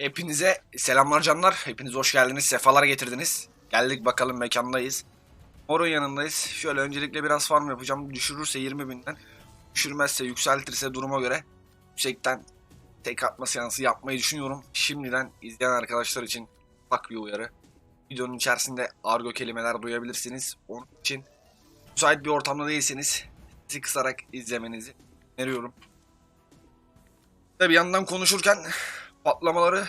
Hepinize selamlar canlar. Hepiniz hoş geldiniz. Sefalar getirdiniz. Geldik bakalım mekandayız. Mor'un yanındayız. Şöyle öncelikle biraz farm yapacağım. Düşürürse 20 binden. Düşürmezse yükseltirse duruma göre yüksekten tek atma seansı yapmayı düşünüyorum. Şimdiden izleyen arkadaşlar için bak bir uyarı. Videonun içerisinde argo kelimeler duyabilirsiniz. Onun için müsait bir ortamda değilseniz sizi izlemenizi öneriyorum. Tabi yandan konuşurken patlamaları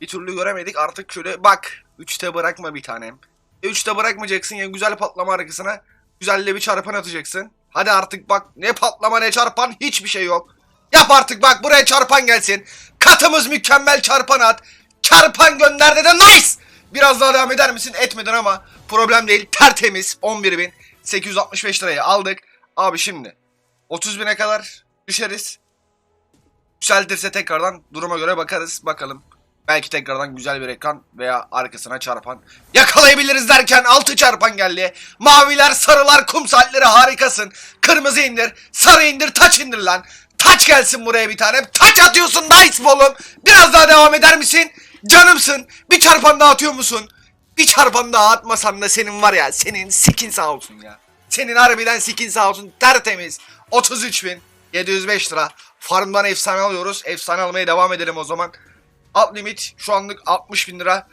bir türlü göremedik. Artık şöyle bak 3'te bırakma bir tanem. Ya 3'te bırakmayacaksın ya güzel patlama arkasına güzel de bir çarpan atacaksın. Hadi artık bak ne patlama ne çarpan hiçbir şey yok. Yap artık bak buraya çarpan gelsin. Katımız mükemmel çarpan at. Çarpan gönder de nice. Biraz daha devam eder misin? Etmedin ama problem değil. Tertemiz 11.865 liraya aldık. Abi şimdi 30 bine kadar düşeriz. Yükseltirse tekrardan duruma göre bakarız. Bakalım. Belki tekrardan güzel bir ekran veya arkasına çarpan yakalayabiliriz derken 6 çarpan geldi. Maviler, sarılar, kum saatleri harikasın. Kırmızı indir, sarı indir, taç indir lan. Taç gelsin buraya bir tane. Taç atıyorsun nice oğlum. Biraz daha devam eder misin? Canımsın. Bir çarpan daha atıyor musun? Bir çarpan daha atmasan da senin var ya senin sikin sağ olsun ya. Senin harbiden sikin sağ olsun tertemiz. 33.705 lira. Farmdan efsane alıyoruz. Efsane almaya devam edelim o zaman. Alt limit şu anlık 60 bin lira.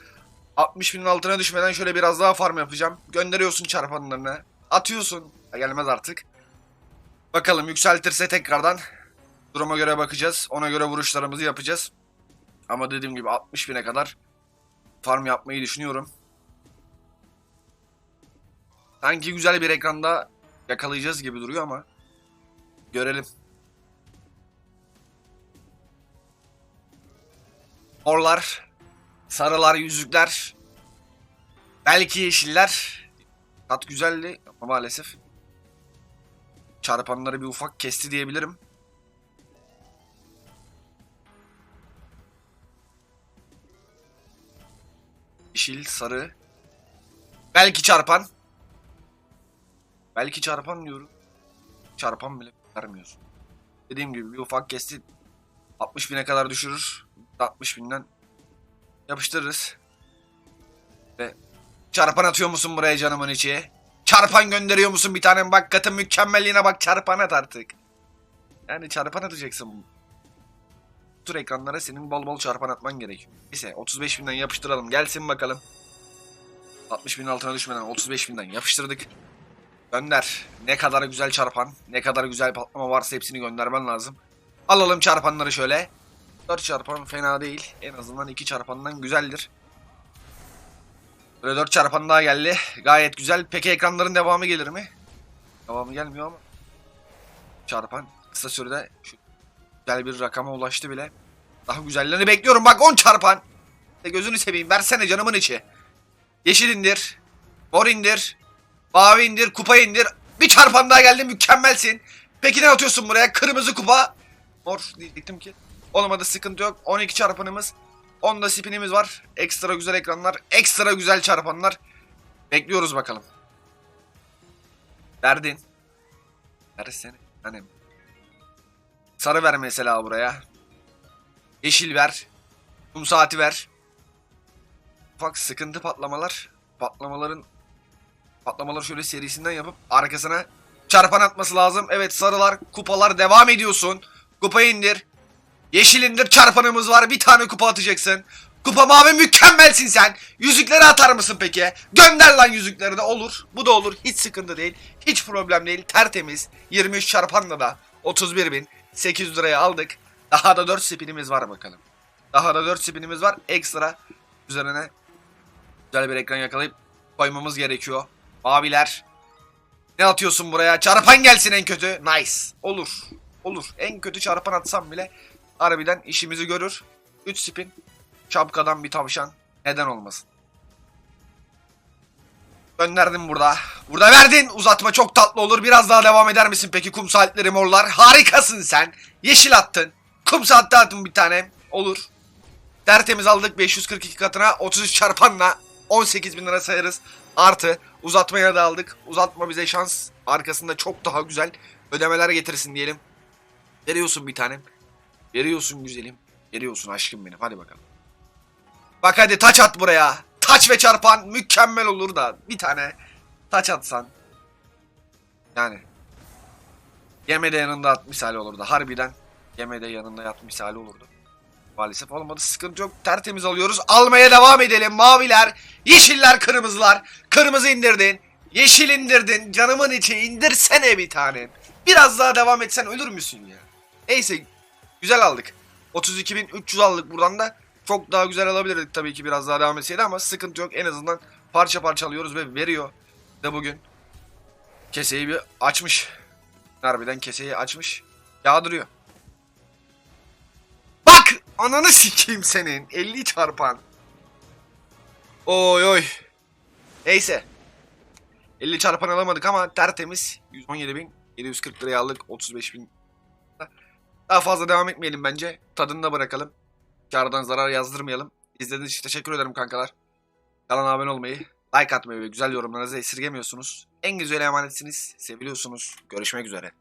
60 binin altına düşmeden şöyle biraz daha farm yapacağım. Gönderiyorsun çarpanlarını. Atıyorsun. Gelmez artık. Bakalım yükseltirse tekrardan duruma göre bakacağız. Ona göre vuruşlarımızı yapacağız. Ama dediğim gibi 60 bine kadar farm yapmayı düşünüyorum. Sanki güzel bir ekranda yakalayacağız gibi duruyor ama görelim. Morlar, sarılar, yüzükler, belki yeşiller. Tat güzeldi ama maalesef çarpanları bir ufak kesti diyebilirim. Yeşil, sarı. Belki çarpan. Belki çarpan diyorum. Çarpan bile vermiyorsun. Dediğim gibi bir ufak kesti 60 bine kadar düşürür. 60 binden yapıştırırız. Ve çarpan atıyor musun buraya canımın içi? Çarpan gönderiyor musun bir tane? Bak katın mükemmelliğine bak çarpan at artık. Yani çarpan atacaksın. Bu ekranlara senin bol bol çarpan atman gerekiyor. Neyse 35 binden yapıştıralım. Gelsin bakalım. 60 binin altına düşmeden 35 binden yapıştırdık. Gönder. Ne kadar güzel çarpan, ne kadar güzel patlama varsa hepsini göndermen lazım. Alalım çarpanları şöyle. 4 çarpan fena değil. En azından 2 çarpandan güzeldir. Böyle 4 çarpan daha geldi. Gayet güzel. Peki ekranların devamı gelir mi? Devamı gelmiyor ama. Çarpan kısa sürede şu güzel bir rakama ulaştı bile. Daha güzellerini bekliyorum. Bak 10 çarpan. Gözünü seveyim. Versene canımın içi. Yeşil indir. Mor indir. Mavi indir. Kupa indir. Bir çarpan daha geldi. Mükemmelsin. Peki ne atıyorsun buraya? Kırmızı kupa. Mor diyecektim ki. Olmadı sıkıntı yok. 12 çarpanımız. 10 da spinimiz var. Ekstra güzel ekranlar. Ekstra güzel çarpanlar. Bekliyoruz bakalım. Verdin. Versene. Hani. Sarı ver mesela buraya. Yeşil ver. Kum saati ver. Ufak sıkıntı patlamalar. Patlamaların patlamaları şöyle serisinden yapıp arkasına çarpan atması lazım. Evet sarılar, kupalar devam ediyorsun. Kupayı indir. Yeşil indir çarpanımız var. Bir tane kupa atacaksın. Kupa mavi mükemmelsin sen. Yüzükleri atar mısın peki? Gönder lan yüzükleri de olur. Bu da olur. Hiç sıkıntı değil. Hiç problem değil. Tertemiz. 23 çarpanla da 31.800 liraya aldık. Daha da 4 spinimiz var bakalım. Daha da 4 spinimiz var. Ekstra üzerine güzel bir ekran yakalayıp koymamız gerekiyor. Maviler. Ne atıyorsun buraya? Çarpan gelsin en kötü. Nice. Olur. Olur. En kötü çarpan atsam bile harbiden işimizi görür. 3 spin. Şapkadan bir tavşan. Neden olmasın? Gönderdim burada. Burada verdin. Uzatma çok tatlı olur. Biraz daha devam eder misin peki kum saatleri morlar? Harikasın sen. Yeşil attın. Kum saatte attın bir tane. Olur. Tertemiz aldık 542 katına 33 çarpanla 18 bin lira sayarız. Artı uzatmaya da aldık. Uzatma bize şans. Arkasında çok daha güzel ödemeler getirsin diyelim. Veriyorsun bir tanem. Veriyorsun güzelim. Veriyorsun aşkım benim. Hadi bakalım. Bak hadi taç at buraya. Taç ve çarpan mükemmel olur da bir tane taç atsan. Yani. Yeme de yanında at misali olurdu. Harbiden yeme de yanında yat misali olurdu. Maalesef olmadı. Sıkıntı yok. Tertemiz alıyoruz. Almaya devam edelim. Maviler, yeşiller, kırmızılar. Kırmızı indirdin. Yeşil indirdin. Canımın içi indirsene bir tane. Biraz daha devam etsen ölür müsün ya? Neyse. Güzel aldık. 32.300 aldık buradan da. Çok daha güzel alabilirdik tabii ki biraz daha devam etseydi ama sıkıntı yok. En azından parça parça alıyoruz ve veriyor da bugün. Keseyi bir açmış. Harbiden keseyi açmış. Yağdırıyor. Bak! Ananı sikeyim senin. 50 çarpan. Oy oy. Neyse. 50 çarpan alamadık ama tertemiz. 117.740 liraya aldık. 35.000. Daha fazla devam etmeyelim bence. Tadını da bırakalım. Kardan zarar yazdırmayalım. İzlediğiniz için teşekkür ederim kankalar. Kanala abone olmayı, like atmayı ve güzel yorumlarınızı esirgemiyorsunuz. En güzel emanetsiniz. Seviliyorsunuz. Görüşmek üzere.